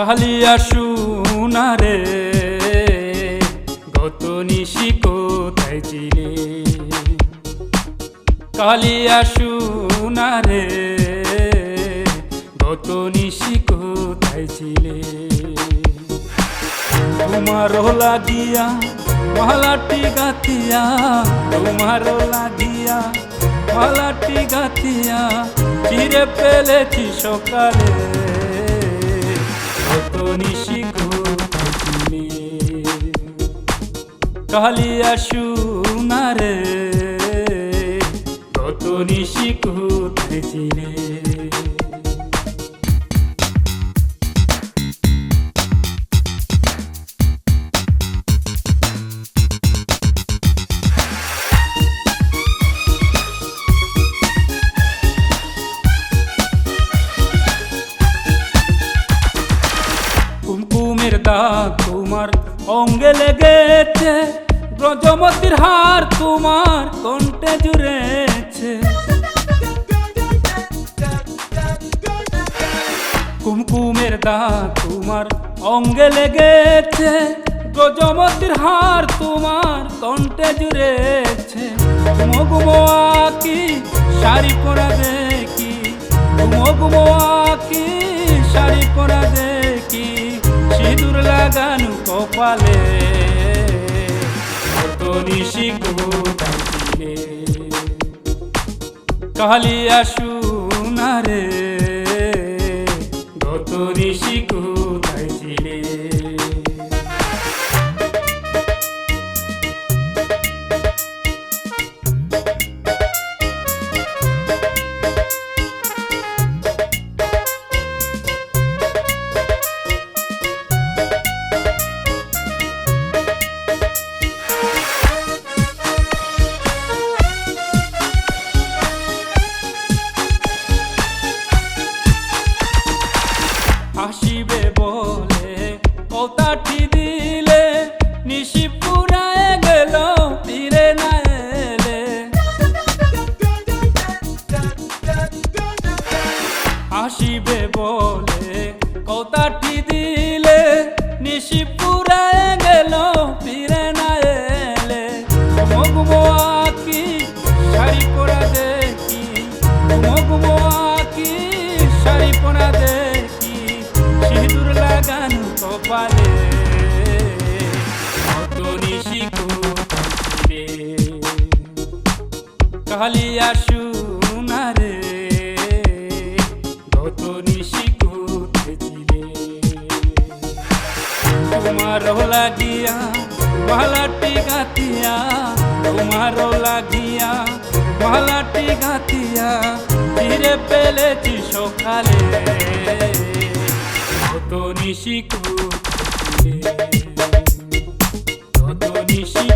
কালিয়া সোনারে, গত নিশি কোথায় ছিলে কালিয়া সোনারে, গত নিশি কোথায় ছিলে তোমার লাগিয়া মালাটি গাতিয়া, তোমার লাগিয়া মালাটি গাতিয়া, চিরে পেলেছি সকালে। কত নিশি কোথায় কালিয়া সোনারে কত নিশি তোমার অঙ্গে লেগেছে, ব্রজমতির হার তোমার কণ্ঠে জুড়েছে। কুমকুমের দাগ তোমার অঙ্গে লেগেছে, ব্রজমতির হার তোমার কণ্ঠে জুড়েছে। মগুমো আকি, শাড়ি পরা দেখি মগুমো আকি, শাড়ি পরা দেখি কপালে কত নিশি কোথায় না রে গত ঋষি কোথায় আসিবে বলে কথাটি দিলে নিশি পুরায় গেল ফিরে না এলে। বলে কথাটি দিলে নিশি পুরায় গেল ফিরে না এলে। মগুমো আকি, শাড়ি পরা দেখি। মগুমো আকি, শাড়ি পরা দেখি। লাগানো কপালে, কত নিশি কোথায় কালিয়া সোনারে গত নিশি কোথায় তোমার লাগিয়া মালাটি গাতিয়া তোমার লাগিয়া মালাটি গাতিয়া ফিরে পেলেছি সকালে। কত নিশি কোথায় কত নিশি